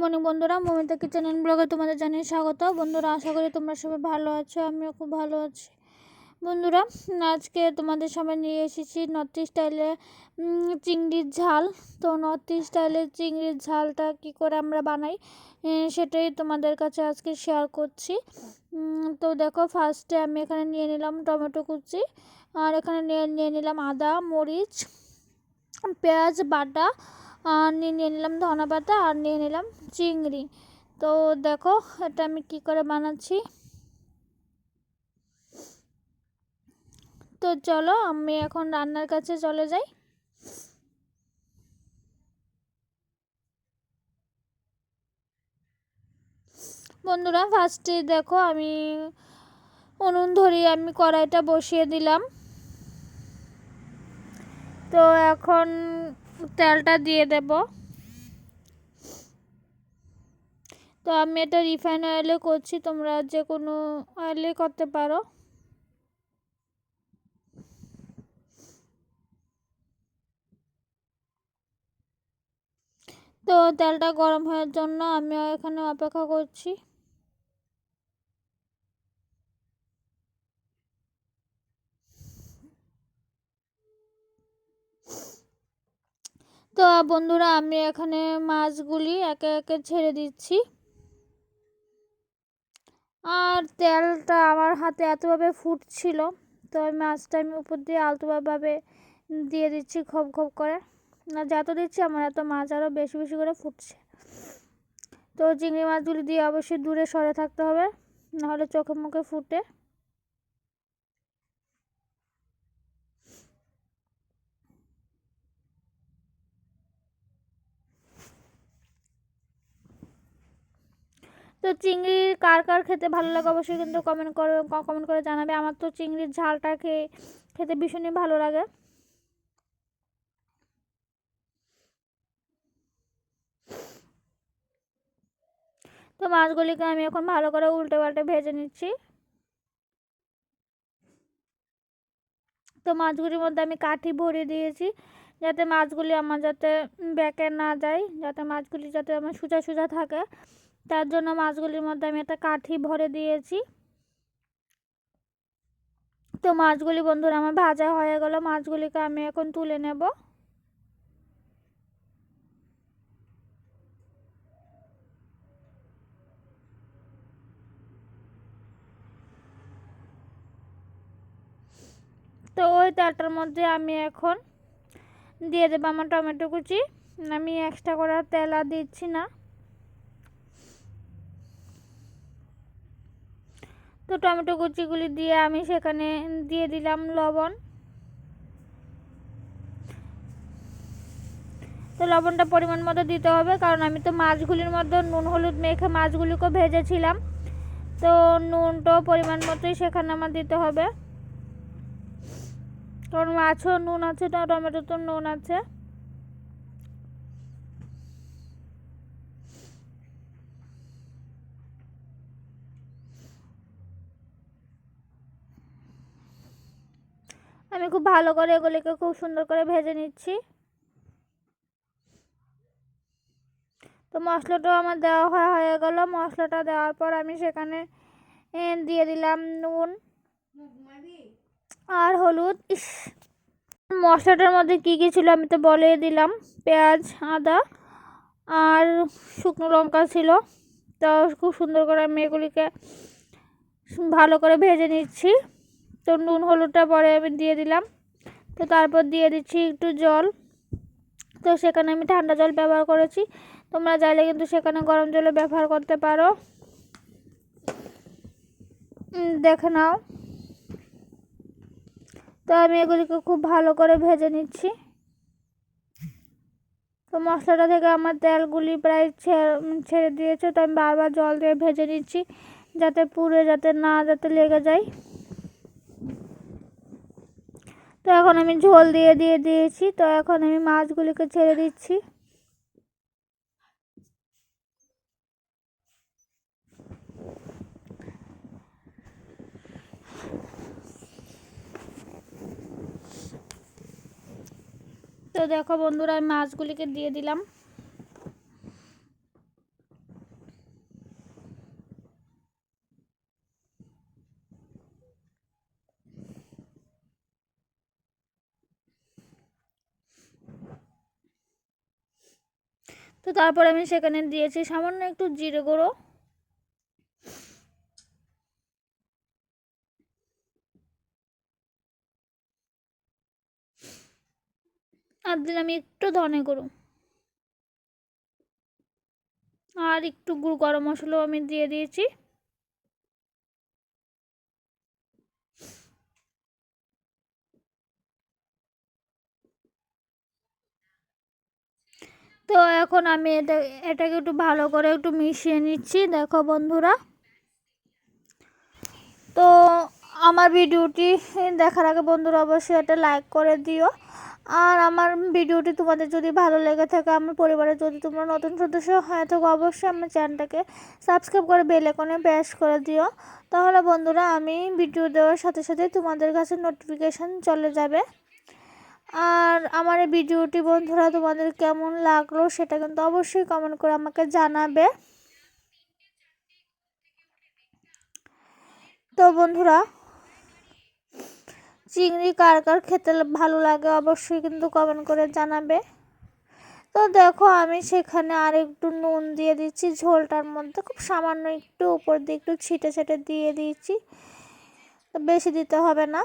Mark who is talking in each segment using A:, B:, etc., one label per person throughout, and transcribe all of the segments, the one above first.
A: Morning বন্ধুরা Momita kitchen and ব্লগে তোমাদের জানিয়ে স্বাগত। বন্ধুরা, আশা করি তোমরা সবাই ভালো আছো, আমিও খুব ভালো আছি। বন্ধুরা, আজকে তোমাদের সামনে নিয়ে এসেছি নর্থ স্টাইলে চিংড়ির ঝাল। তো নর্থ স্টাইলের চিংড়ির ঝালটা কি করে আমরা বানাই সেটাই তোমাদের কাছে আজকে শেয়ার করছি। তো দেখো ফার্স্টে আমি এখানে নিয়ে নিলাম টমেটো কুচি, আর এখানে নিয়ে নিয়ে নিলাম আদা, মরিচ, পেঁয়াজ, বাটা আর নিয়ে নিলাম ধনা পাতা আর নিয়ে নিলাম চিংড়ি। তো দেখো এটা আমি কি করে বানাচ্ছি। তো চলো আমি এখন রান্নার কাছে চলে যাই। বন্ধুরা ফার্স্টে দেখো আমি উনুন ধরিয়ে আমি কড়াইটা বসিয়ে দিলাম। তো এখন তেলটা দিয়ে দেব। তো আমি এটা রিফাইন অয়েলে করছি, তোমরা যে কোনো অয়েলে করতে পারো। তো তেলটা গরম হওয়ার জন্য আমি এখানে অপেক্ষা করছি। তো বন্ধুরা, আমি এখানে মাছগুলি একে একে ছেড়ে দিচ্ছি। আর তেলটা আমার হাতে এতভাবে ফুটছিল, তো আমি মাছটা আমি উপর দিয়ে আলতোভাবে দিয়ে দিচ্ছি খপ খপ করে। না যত দিচ্ছি আমার এত মাছ আরও বেশি বেশি করে ফুটছে। তো চিংড়ি মাছগুলি দিয়ে অবশ্যই দূরে সরে থাকতে হবে, নাহলে চোখে মুখে ফুটে। তো চিংড়ি কার কার খেতে ভালো লাগে অবশ্যই কিন্তু কমেন্ট করে কমেন্ট করে জানাবে। আমার তো চিংড়ির ঝালটা খেয়ে, খেতে ভীষণই ভালো লাগে। তো মাছগুলিকে আমি এখন ভালো করে উল্টে পাল্টে ভেজে নিচ্ছি। তো মাছগুলির মধ্যে আমি কাঠি ভরিয়ে দিয়েছি, যাতে মাছগুলি আমার যাতে ব্যাকে না যায়, যাতে মাছগুলি যাতে আমার সোজা সোজা থাকে। তার জন্য মাছগুলির মধ্যে আমি একটা কাঠি ভরে দিয়েছি। তো মাছগুলি বন্ধুরা আমার ভাজা হয়ে গেল, মাছগুলিকে আমি এখন তুলে নেব। তো ওই তেলটার মধ্যে আমি এখন দিয়ে দেবো আমার টমেটো কুচি। আমি এক্সট্রা করে তেল দিচ্ছি না। তো টমেটো কুচিগুলি দিয়ে আমি সেখানে দিয়ে দিলাম লবণ। তো লবণটা পরিমাণ মতো দিতে হবে, কারণ আমি তো মাছগুলির মধ্যে নুন, হলুদ মেখে মাছগুলিকেও ভেজেছিলাম। তো নুনটাও পরিমাণ মতোই সেখানে আমার দিতে হবে। কারণ মাছও নুন আছে টমেটো তো নুন আছে। আমি খুব ভালো করে এগুলিকে খুব সুন্দর করে ভেজে নিচ্ছি। তো মশলাটাও আমার দেওয়া হয়ে গেল। মশলাটা দেওয়ার পর আমি সেখানে দিয়ে দিলাম নুন আর হলুদ। ইস! মশলাটার মধ্যে কী কী ছিল আমি তো বলে দিলাম। পেঁয়াজ, আদা আর শুকনো লঙ্কা ছিল। তো খুব সুন্দর করে আমি এগুলিকে ভালো করে ভেজে নিচ্ছি। তো নুন হলুদটা পরে আমি দিয়ে দিলাম। তো তারপর দিয়ে দিচ্ছি একটু জল। তো সেখানে আমি ঠান্ডা জল ব্যবহার করেছি। তোমরা চাইলে কিন্তু সেখানে গরম জলে ব্যবহার করতে পারো। দেখে নাও। তো আমি এগুলিকে খুব ভালো করে ভেজে নিচ্ছি। তো মশলাটা থেকে আমার তেলগুলি প্রায় ছেড়ে দিয়েছে। তো আমি বারবার জল দিয়ে ভেজে নিচ্ছি, যাতে পুড়ে, যাতে না, যাতে লেগে যায়। তো এখন আমি ঝোল দিয়ে দিয়ে দিয়েছি। তো এখন আমি মাছগুলিকে ছেড়ে দিচ্ছি। তো দেখো বন্ধুরা, আমি মাছগুলিকে দিয়ে দিলাম। তো তারপর আমি সেখানে দিয়েছি সামান্য একটু জিরে গুঁড়ো। আর দিলাম একটু ধনে গুঁড়ো। আর একটু গুঁড়ো গরম মশলাও আমি দিয়ে দিয়েছি। তো এখন আমি এটা, এটাকে একটু ভালো করে একটু মিশিয়ে নিচ্ছি। দেখো বন্ধুরা। তো আমার ভিডিওটি দেখার আগে বন্ধুরা অবশ্যই এটা লাইক করে দিও। আর আমার ভিডিওটি তোমাদের যদি ভালো লেগে থাকে, আমার পরিবারে যদি তোমরা নতুন সদস্য হয়ে থাকো, অবশ্যই আমার চ্যানেলটাকে সাবস্ক্রাইব করে বেল আইকনে প্রেস করে দিও। তাহলে বন্ধুরা, আমি ভিডিও দেওয়ার সাথে সাথে তোমাদের কাছে নোটিফিকেশান চলে যাবে। আর আমার এই ভিডিওটি বন্ধুরা তোমাদের কেমন লাগল সেটা কিন্তু অবশ্যই কমেন্ট করে আমাকে জানাবে। তো বন্ধুরা, চিংড়ি কার কার খেতে ভালো লাগে অবশ্যই কিন্তু কমেন্ট করে জানাবে। তো দেখো আমি সেখানে আর একটু নুন দিয়ে দিচ্ছি, ঝোলটার মধ্যে খুব সামান্য একটু উপর দিয়ে একটু ছিটে ছিটে দিয়ে দিয়েছি বেশি দিতে হবে না।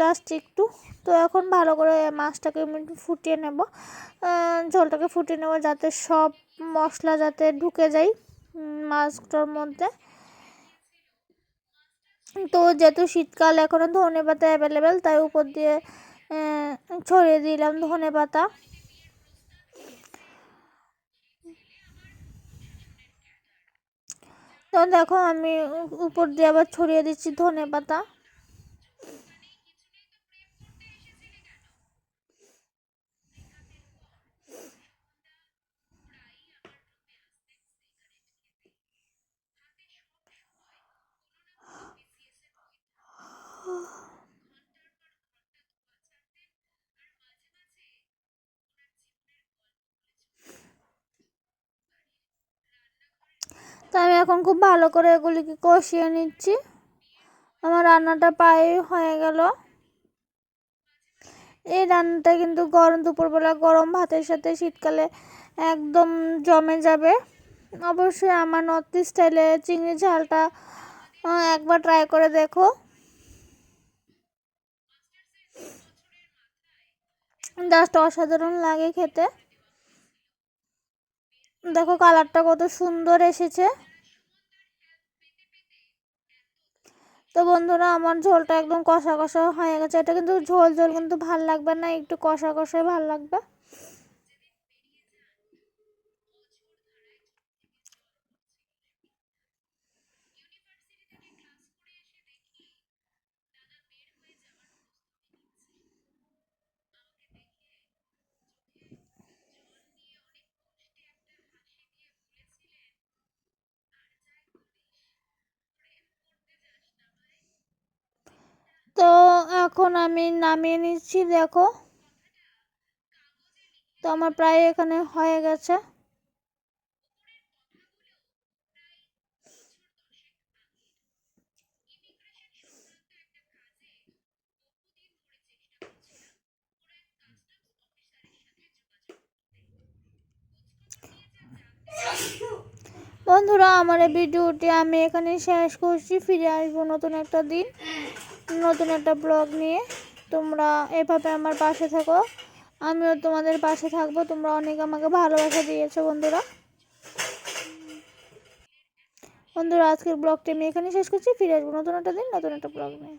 A: জাস্ট একটু। তো এখন ভালো করে মাছটাকে ফুটিয়ে নেব। ঝোলটাকে ফুটিয়ে নেব যাতে সব মশলা যাতে ঢুকে যায় মাছটার মধ্যে। তো যেহেতু শীতকাল এখনও ধনে পাতা অ্যাভেলেবেল তাই উপর দিয়ে ছড়িয়ে দিলাম ধনে পাতা। তো দেখো আমি উপর দিয়ে আবার ছড়িয়ে দিচ্ছি ধনে পাতা। তো আমি এখন খুব ভালো করে এগুলিকে কষিয়ে নিচ্ছি। আমার রান্নাটা প্রায় হয়ে গেল। এই রান্নাটা কিন্তু গরম দুপুরবেলা গরম ভাতের সাথে শীতকালে একদম জমে যাবে। অবশ্যই আমার নর্থ স্টাইলে চিংড়ি ঝালটা একবার ট্রাই করে দেখো। জাস্ট অসাধারণ লাগে খেতে। দেখো কালারটা কত সুন্দর এসেছে। তো বন্ধুরা, আমার ঝোলটা একদম কষা কষা হয়ে গেছে। এটা কিন্তু ঝোল ঝোল কিন্তু ভালো লাগবে না, একটু কষা কষাই ভালো লাগবে তো এখন আমি নামিয়ে নিচ্ছি, দেখো। তো আমার প্রায় এখানে হয়ে গেছে। বন্ধুরা, আমার এই ভিডিওটি আমি এখানে শেষ করছি। ফিরে আসব নতুন একটা দিন। নতুন একটা ব্লগ নিয়ে তোমরা এভাবে আমার পাশে থাকো। আমিও তোমাদের পাশে থাকব। তোমরা অনেক আমাকে ভালোবাসা দিয়েছ, বন্ধুরা। বন্ধুরা, আজকের ব্লগটি আমি এখানে শেষ করছি। ফিরে আসব নতুন একটা দিন, নতুন একটা ব্লগ নিয়ে।